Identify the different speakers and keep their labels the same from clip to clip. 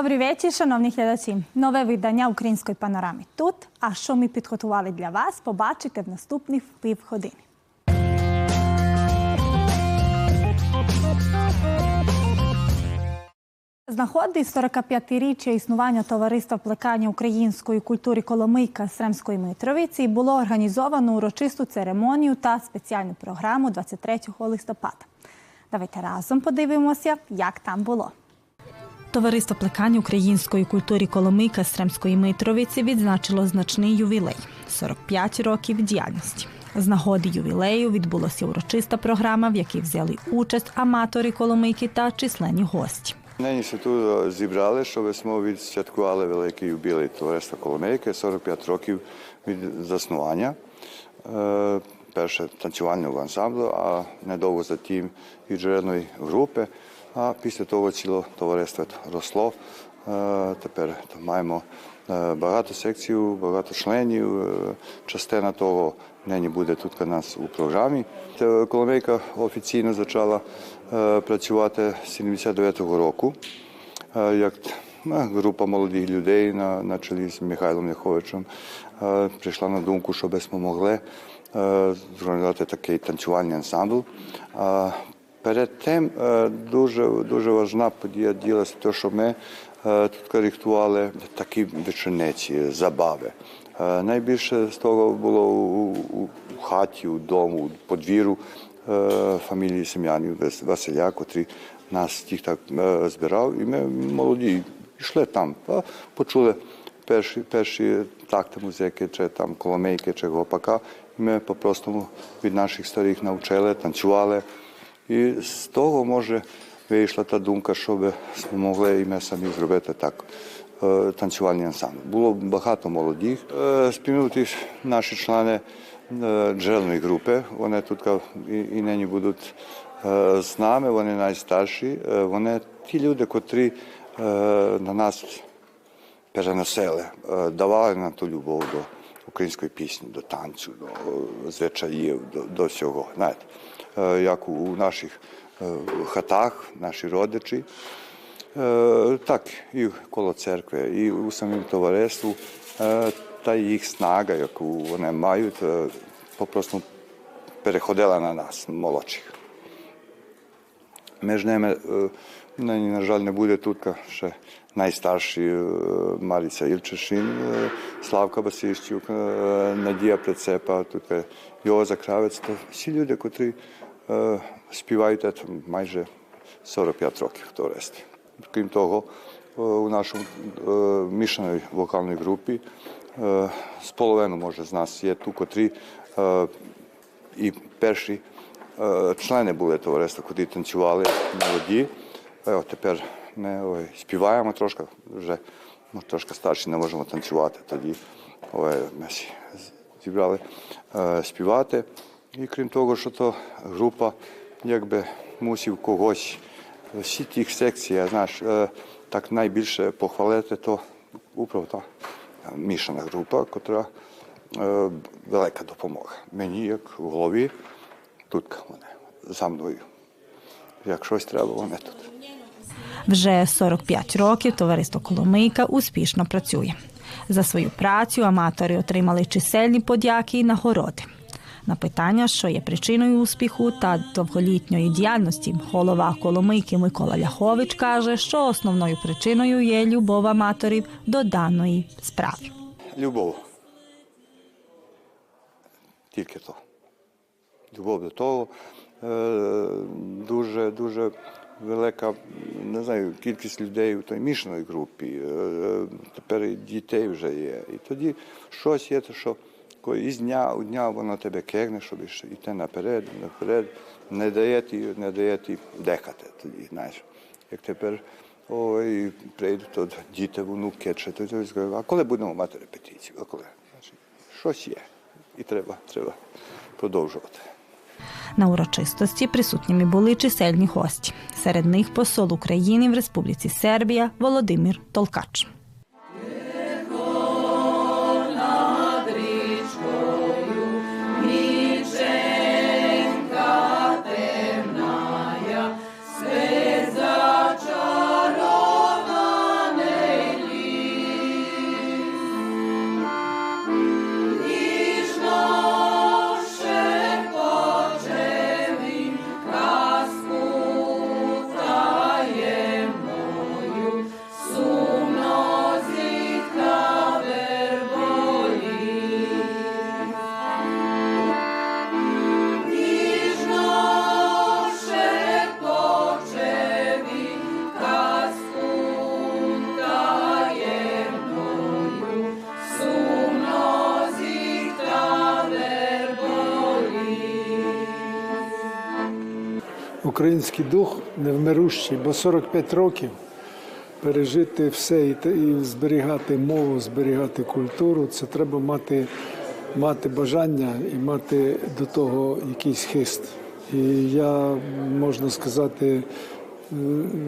Speaker 1: Добрий вечір, шановні глядачі. Нове видання української панорами тут. А що ми підготували для вас, побачите в наступних півгодини. З нагоди 45-річчя існування товариства плекання української культури Коломийка Сремської Митровиці було організовано урочисту церемонію та спеціальну програму 23 листопада. Давайте разом подивимося, як там було. Товариство плекання української культури Коломийка Сремської Митровиці відзначило значний ювілей 45 років діяльності. З нагоди ювілею відбулася урочиста програма, в якій взяли участь аматори Коломийки та численні гості.
Speaker 2: Нині се тут зібрали, щоб ми відсвяткували великий юбілей товариства Коломейки, 45 років від заснування. Е, Перше танцювального ансамблю, а недовго за тим і джерельної групи. А після того ціле товариство росло. Е, Тепер маємо е, багато секцій, багато членів. Е, Частина того нині буде тут у нас у програмі. Коломейка офіційно почала працювати з 79-го року. Як група молодих людей на, на чолі з Михайлом Яховичем прийшла на думку, щоб ми могли зорганізувати такий танцювальний ансамбл. Перед тим е, дуже, дуже важна подія ділася, те, що ми е, тут коректували такі вечорниці, забави. Е, Найбільше з того було у, у, хаті, у дому, у подвір'ю фамілії Сем'янів Василя, котрий нас всіх так збирав, і ми молоді йшли там, почули перші, перші такти музики, чи там коломейки, чи гопака. Ми по-простому від наших старих навчили, танцювали. І з того, може, вийшла та думка, щоб могли і ми самі зробити так е, танцювальний ансамбль. Було багато молодих. Е, наші члени е, джерельної групи. Вони тут і, нині будуть з нами, вони найстарші. Вони ті люди, котрі на нас переносили, давали нам ту любов до української пісні, до танцю, до звичаїв, до, до всього. Знаєте, як у, наших е, хатах, наші родичі, Е, так і коло церкви, і у самому товариству, Е, та їх снага, яку вони мають, е, попросту переходила на нас, молодших. Між ними, е, нині, на жаль, не буде тут ще найстарші е, Маріця Ільчишин, е, Славка Басищук, е, Надія Прицепа, тут е, Йоза Кравець. То всі люди, котрі е, співають це майже 45 років товаристві. Крім того, е, у нашому е, мішаної вокальної групі е, з половину, може, з нас є ту, котрі і перші члени були товариства, куди танцювали молоді. От тепер ми ой, співаємо трошки, вже ну, трошки старші не можемо танцювати. Тоді ой, ми зібрали е, співати. І крім того, що то група якби мусив когось всі тих секцій, знаєш, е, так найбільше похвалити, то управ та мішана група, яка е, велика допомога. Мені, як в голові, тут вони за мною. Як щось треба, вони тут.
Speaker 1: Вже 45 років товариство Коломийка успішно працює. За свою працю аматори отримали чисельні подяки і нагороди. На питання, що є причиною успіху та довголітньої діяльності, голова Коломийки Микола Ляхович каже, що основною причиною є любов аматорів до даної справи.
Speaker 2: Любов. Тільки то. Любов до того. Е, Дуже, дуже велика, не знаю, кількість людей у тій мішаної групі. Е, Тепер дітей вже є. І тоді щось є, те, що із дня у дня воно тебе кегне, щоб йти наперед, наперед. Не дає ті, не дає ті дихати тоді, знаєш. Як тепер ой, прийдуть тут діти, внуки, чи то то скажуть, а коли будемо мати репетицію? А коли? Щось є. І треба, треба продовжувати.
Speaker 1: На урочистості присутніми були чисельні гості. Серед них посол України в Республіці Сербія Володимир Толкач.
Speaker 3: Український дух невмирущий, бо 45 років пережити все і, і зберігати мову, зберігати культуру, це треба мати, мати бажання і мати до того якийсь хист. І я, можна сказати,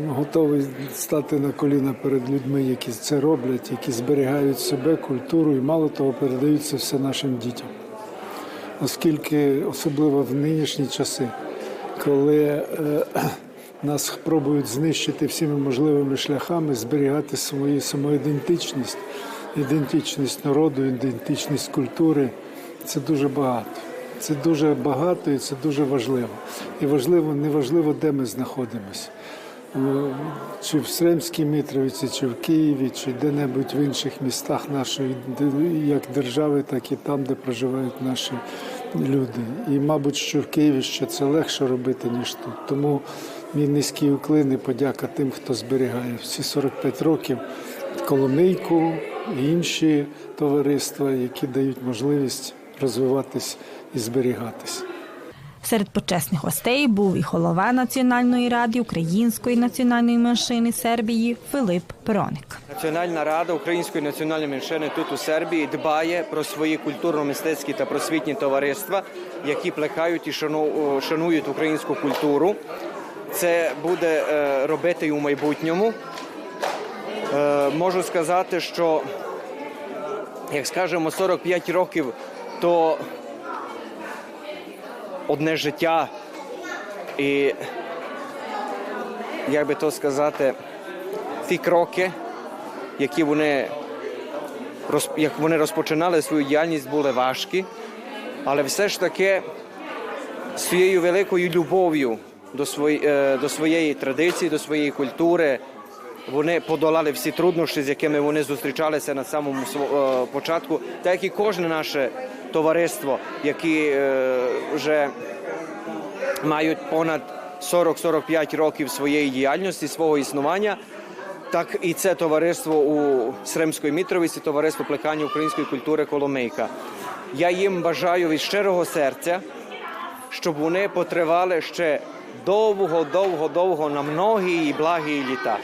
Speaker 3: готовий стати на коліна перед людьми, які це роблять, які зберігають себе, культуру і мало того, передають це все нашим дітям оскільки особливо в нинішні часи, коли е, нас пробують знищити всіми можливими шляхами, зберігати свою самоідентичність, ідентичність народу, ідентичність культури, це дуже багато. Це дуже багато і це дуже важливо. І важливо, неважливо, де ми знаходимося. Е, Чи в Сремській Митровиці, чи в Києві, чи де-небудь в інших містах нашої як держави, так і там, де проживають наші люди. І, мабуть, що в Києві ще це легше робити, ніж тут. Тому мій низький уклин і подяка тим, хто зберігає всі 45 років Коломийку і інші товариства, які дають можливість розвиватись і зберігатись.
Speaker 1: Серед почесних гостей був і голова Національної ради української національної меншини Сербії Филип Пероник.
Speaker 4: Національна рада української національної меншини тут у Сербії дбає про свої культурно-мистецькі та просвітні товариства, які плекають і шанують українську культуру. Це буде е, робити і у майбутньому. Е, Можу сказати, що як скажемо, 45 років то одне життя і як би то сказати, ті кроки, які вони, як вони розпочинали свою діяльність, були важкі, але все ж таки цією великою любов'ю до, свої, е, до своєї традиції, до своєї культури. Вони подолали всі труднощі, з якими вони зустрічалися на самому е, початку, так як і кожне наше товариство, які е, вже мають понад 40-45 років своєї діяльності, свого існування. Так і це товариство у Сремської Мітровиці, товариство плекання української культури Коломийка. Я їм бажаю від щирого серця, щоб вони потривали ще довго, довго, довго на многі і благі літа.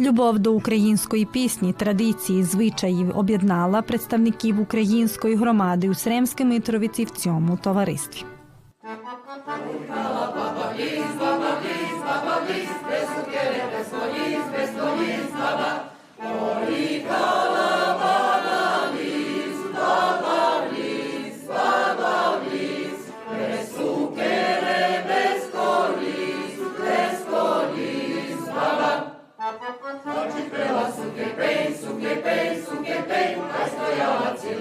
Speaker 1: Любов до української пісні, традиції, звичаїв об'єднала представників української громади у Сремській Митровиці в цьому товаристві.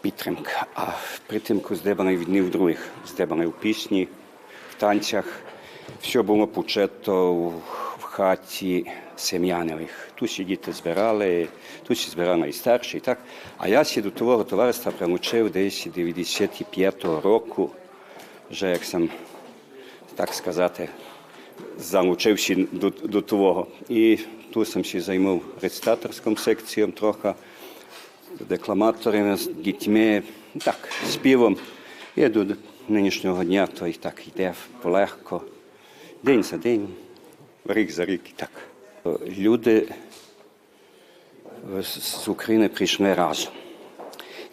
Speaker 5: підтримка. А підтримку здебаний від одних в других. Здебаний в пісні, в танцях. Все було почето в хаті сем'янових. Тут всі діти збирали, тут всі збирали і старші, і так. А я сі до того товариства примучив десь 95-го року, вже як сам, так сказати, залучився до, до того. І тут сам ще займав рецитаторським секцією трохи, декламаторами, з дітьми, так, співом. І до нинішнього дня то і так йде полегко, день за день, рік за рік і так. Люди з України прийшли разом.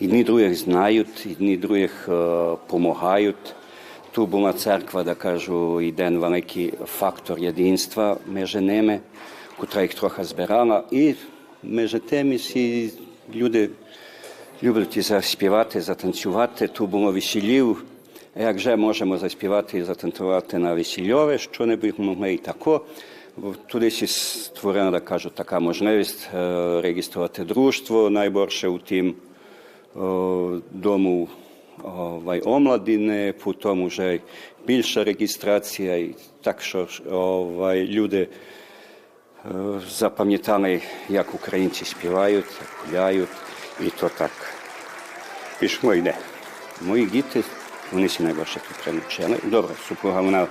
Speaker 5: Одні других знають, одні других допомагають. Тут була церква, де кажу, один великий фактор єдинства між ними, котра їх трохи збирала. І між тим всі люди люблять і заспівати, затанцювати. Тут було весілів. Як же можемо заспівати і затанцювати на весільове, що не могли і тако. Туди створена, так кажу, така можливість е, реєструвати дружство найбільше у тим дому ovaj, omladine, potom реєстрація, і так що ж, ovaj, люди е, запам'ятали, як українці співають, як гуляють, і то так пішло йде. Мої діти, вони всі найбільше тут примучили. Добре, супруга вона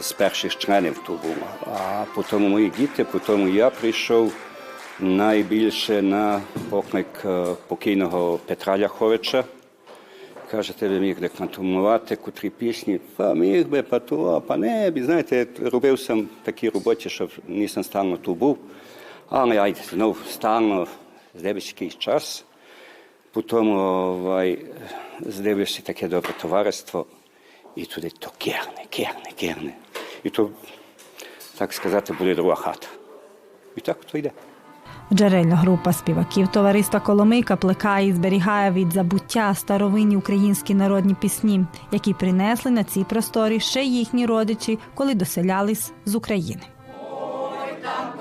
Speaker 5: з перших членів тут була. А потім мої діти, потім я прийшов найбільше на поклик е, покійного Петра Ляховича. Каже, ти би міг декламувати котрі пісні, па міг би, па то, па не, бі, знаєте, робив сам такі роботи, що не сам стально тут був. Але ай, знов стально здивився якийсь час. Потім ай, здивився таке добре товариство, і туди то керне, керне, керне. І то, так сказати, буде друга хата. І так то йде.
Speaker 1: Джерельна група співаків товариства Коломийка плекає і зберігає від забуття старовинні українські народні пісні, які принесли на ці просторі ще їхні родичі, коли доселялись з України.
Speaker 6: Коломейка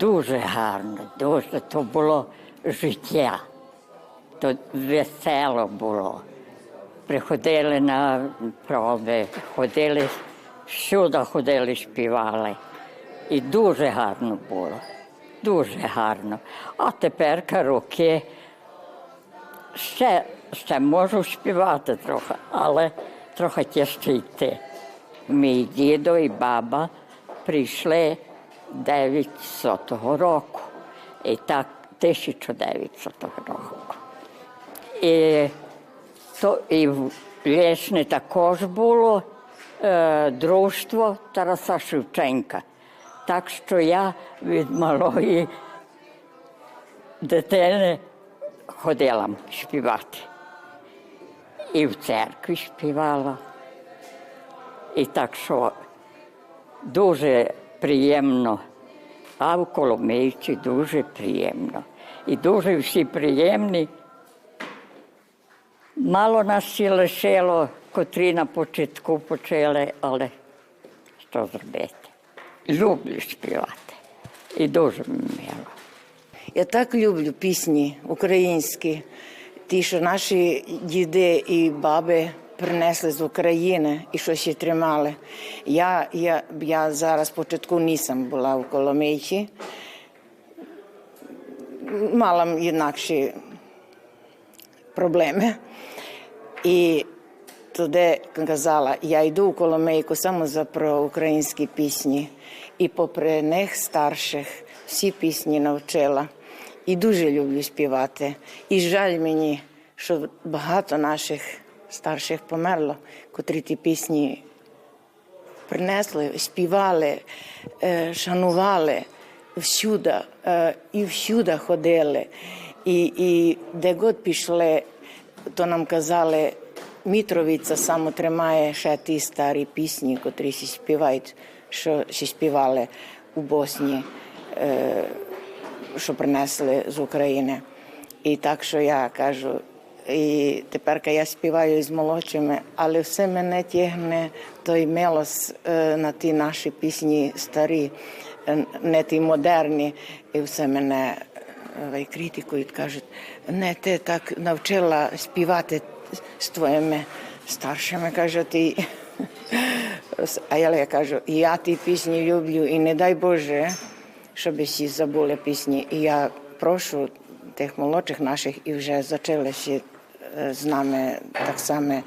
Speaker 6: дуже гарно, дуже то було життя, то весело було. Приходили на проби, ходили, всюди ходили, співали. І дуже гарно було, дуже гарно. А тепер роки ще, ще можу співати трохи, але трохи тяжче йти. Мій дідо і баба прийшли 900 року. І так 1900 року. І, то, і в Лєшні також було е, дружство Тараса Шевченка. Так що я від малої дитини ходила співати. І в церкві співала. І так що дуже приємно, а в Коломийці дуже приємно. І дуже всі приємні. Мало нас ще лишило, котрі на початку почали, але що зробити? Люблю співати. І дуже мило.
Speaker 7: Я так люблю пісні українські, ті, що наші діди і баби принесли з України і що ще тримали. Я, я, я зараз початку нісам була в Коломийці, мала інакші проблеми. І туди казала, я йду в Коломийку саме за про українські пісні. І попри них старших всі пісні навчила. І дуже люблю співати. І жаль мені, що багато наших старших померло, котрі ті пісні принесли, співали, е, шанували всюди, е, і всюди ходили. І, і де год пішли, то нам казали, Мітровиця саме тримає ще ті старі пісні, котрі ще співають, що ще співали у Босні, е, що принесли з України. І так, що я кажу, і тепер я співаю з молодшими, але все мене тягне той милос е, на ті наші пісні старі, е, не ті модерні, і все мене е, критикують, кажуть, не ти так навчила співати з твоїми старшими, каже, ти. А я кажу, я ті пісні люблю, і не дай Боже, щоб всі забули пісні. І я прошу тих молодших наших і вже е, з нами так само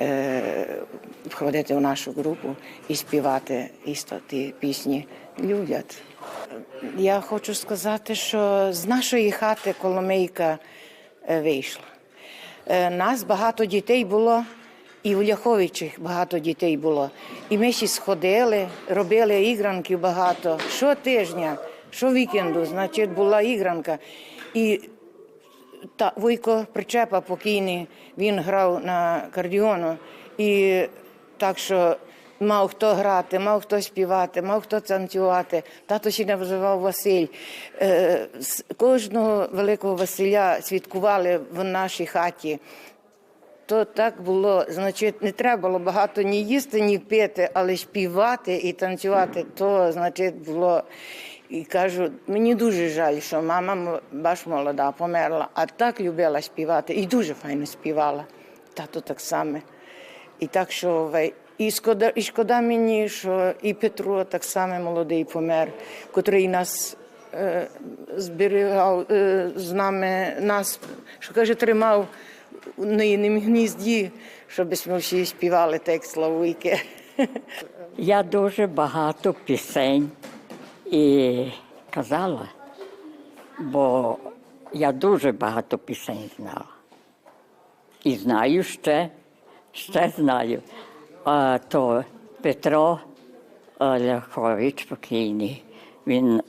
Speaker 7: е, входити в нашу групу і співати істо ті пісні люблять. Я хочу сказати, що з нашої хати Коломийка е, вийшла. Е, Нас багато дітей було, і у Ляховичах багато дітей було. І ми ще сходили, робили ігранки багато. Щотижня, щовікенду, значить, була ігранка. І та Вуйко Причепа покійний, він грав на кардіону. І так що мав хто грати, мав хто співати, мав хто танцювати. Тато ще не називав Василь. Е, з Кожного великого Василя святкували в нашій хаті. То так було, значить, не треба було багато ні їсти, ні пити, але співати і танцювати, то, значить, було. І кажу, мені дуже жаль, що мама баш молода померла, а так любила співати і дуже файно співала. Тато так само. І так, що і шкода, і шкода мені, що і Петро так само молодий помер, котрий нас е, зберігав е, з нами, нас, що каже, тримав у ниїнім гнізді, щоб ми всі співали так, славуйки.
Speaker 6: Я дуже багато пісень і казала, бо я дуже багато пісень знала. І знаю ще, ще знаю. А то Петро е, Ляхович покійний, він,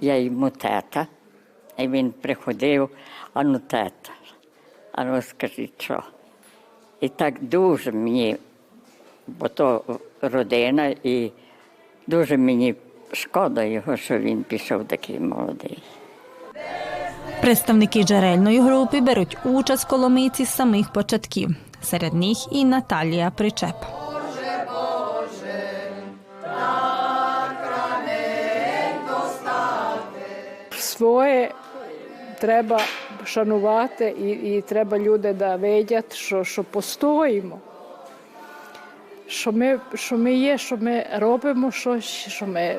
Speaker 6: я йому тета, і він приходив, а ну тета, а ну скажіть що. І так дуже мені бо то родина, і дуже мені шкода його, що він пішов такий молодий.
Speaker 1: Представники джерельної групи беруть участь в коломийці з самих початків. Серед них і Наталія Причеп.
Speaker 8: своє треба шанувати, і, і треба люди да видять, що, що постоїмо. Що ми, що ми є, що ми робимо щось, що ми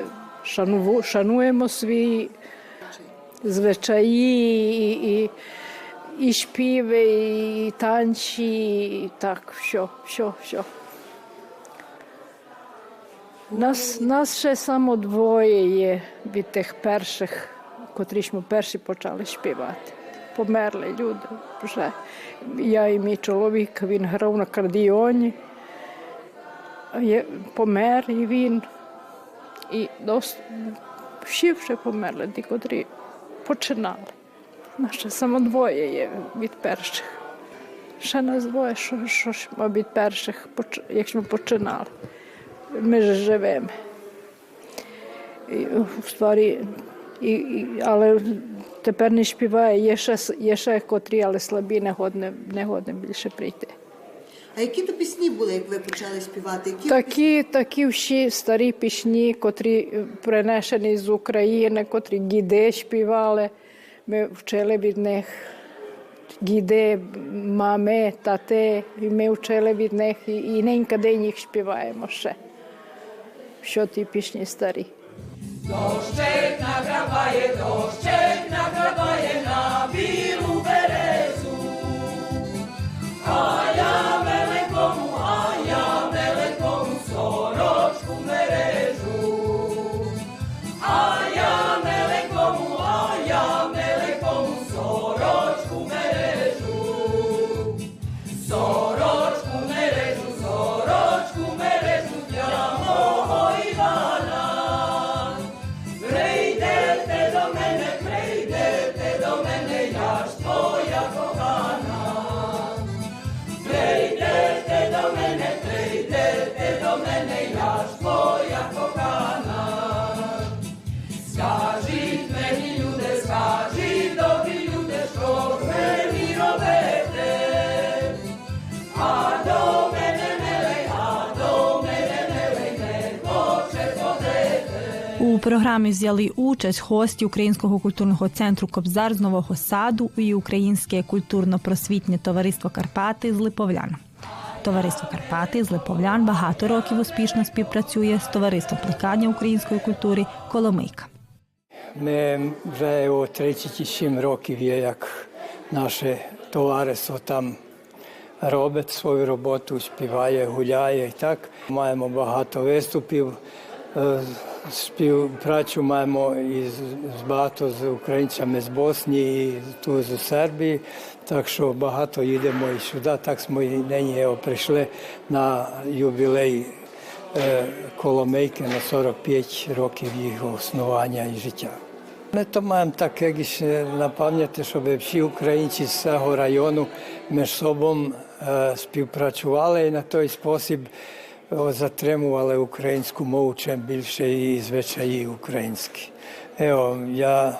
Speaker 8: шануємо свої звичаї, і, і, співи, і танці, і так, все, все, все. Нас, нас ще само двоє є від тих перших, котрі ми перші почали співати. Померли люди вже. Я і мій чоловік, він грав на кардіоні, помер і він. І всі вже померли, ті, котрі починали. Нас ще само двоє є від перших. Ще нас двоє, що, що ж ми від перших, поч- як ми починали ми ж живемо. І, в створі, і, і, але тепер не співає, є ще, є ще котрі, але слабі, не годне, не годне більше прийти.
Speaker 9: А які то пісні були, як ви почали співати? Які
Speaker 8: Такі, такі всі старі пісні, котрі е, принесені з України, котрі гіди співали. Ми вчили від них гіди, мами, тати, і ми вчили від них, і, і ненька день їх співаємо ще. Що ті пісні старі.
Speaker 1: У програмі взяли участь гості Українського культурного центру Кобзар з Нового Саду і Українське культурно-просвітнє товариство Карпати з Липовлян. Товариство Карпати з Липовлян багато років успішно співпрацює з товариством плекання української культури Коломийка.
Speaker 10: Ми вже о 37 років є, як наше товариство там робить свою роботу, співає, гуляє і так. Маємо багато виступів Е, Співпрацю маємо із з багато з українцями з Босні, і тут з Сербії. Так що багато їдемо і сюди. Так ми нині прийшли на ювілей Коломейки на 45 років його існування і життя. Ми то маємо так якось на пам'яті, щоб всі українці з цього району між собою співпрацювали і на той спосіб затримували українську мову чим більше і звичаї українські. Ео, я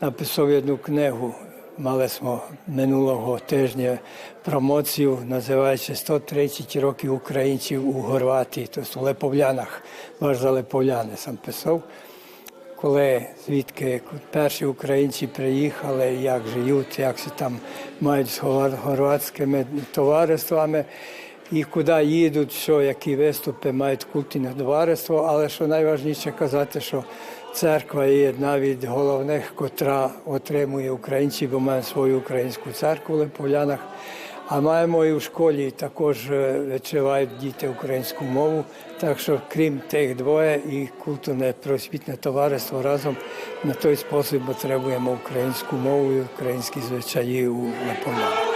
Speaker 10: написав одну книгу, мали smo минулого тижня промоцію, називається «130 років українців у Хорватії, тобто у Леповлянах, баш за Леповляни сам писав коли звідки перші українці приїхали, як живуть, як там мають з горватськими товариствами, і куди їдуть, що, які виступи мають культурне товариство. Але що найважніше казати, що церква є від головних, котра отримує українців, бо маємо свою українську церкву в Липовлянах. А маємо і в школі також вивчають діти українську мову. Так що, крім тих двоє, і культурне просвітне товариство разом на той спосіб потребуємо українську мову і українські звичаї у Липовлянах.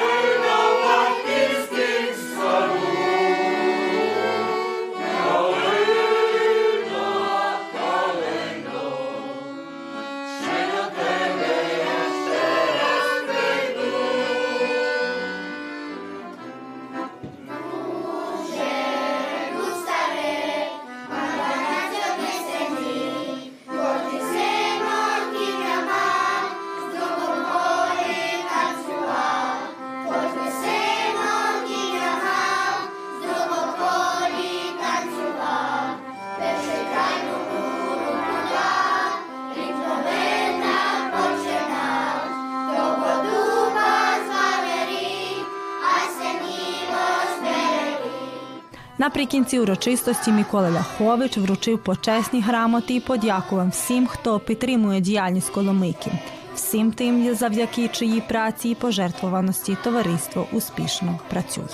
Speaker 1: Наприкінці урочистості Микола Ляхович вручив почесні грамоти і подякував всім, хто підтримує діяльність Коломийки. Всім тим, завдяки чиїй праці і пожертвованості товариство успішно працює.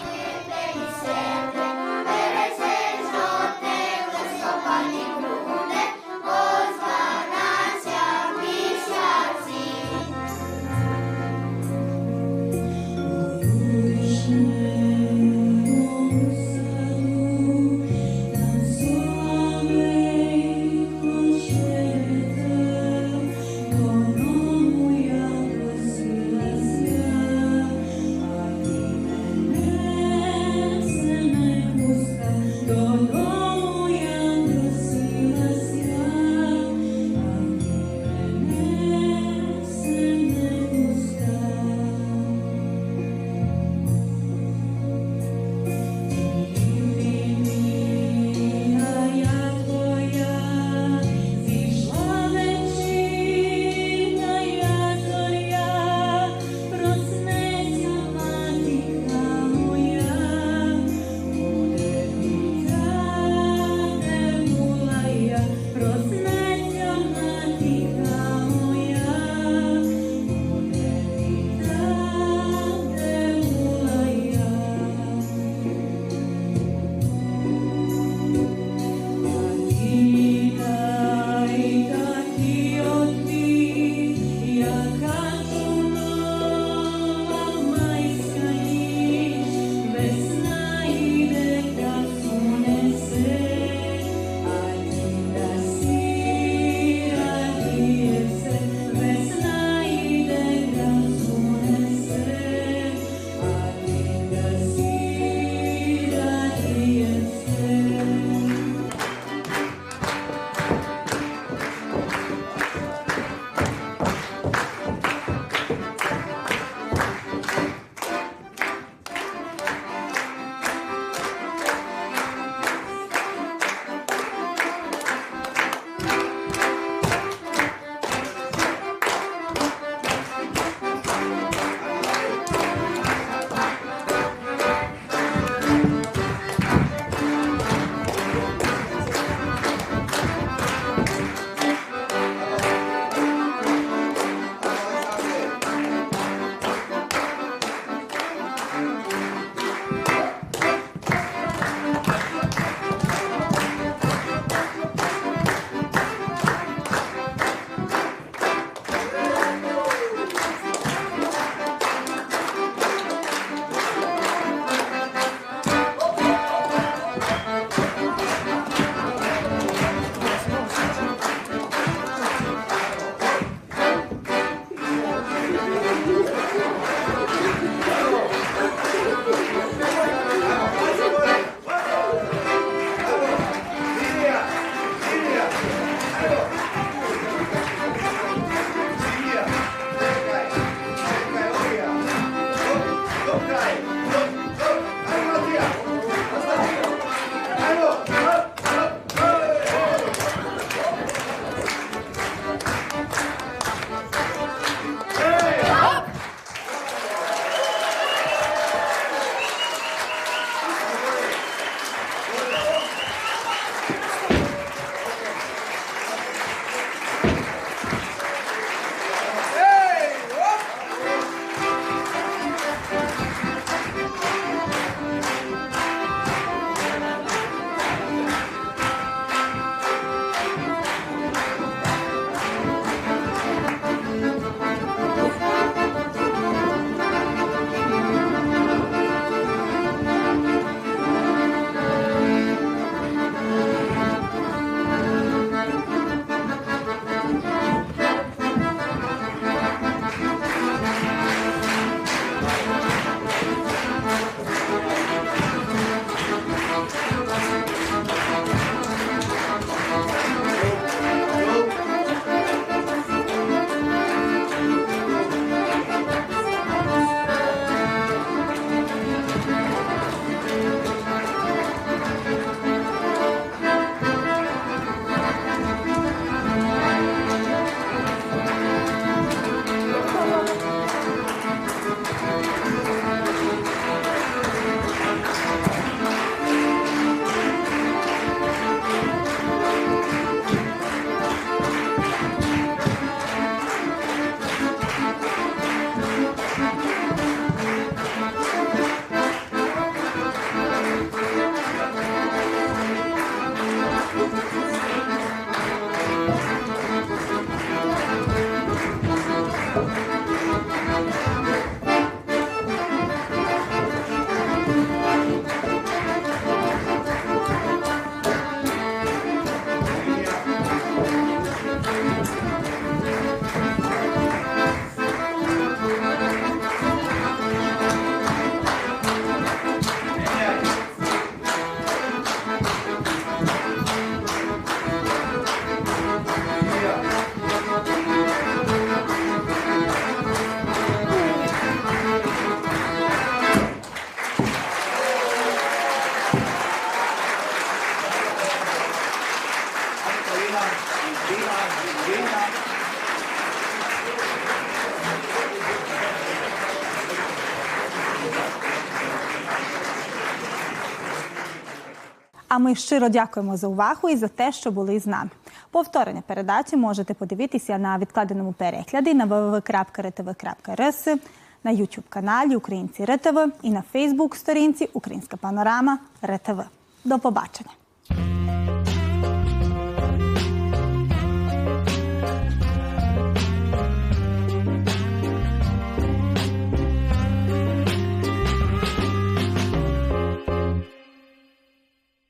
Speaker 1: Ми щиро дякуємо за увагу і за те, що були з нами. Повторення передачі можете подивитися на відкладеному перегляді на www.rtv.rs, на YouTube каналі Українці РТВ і на Фейсбук сторінці Українська панорама РТВ. До побачення.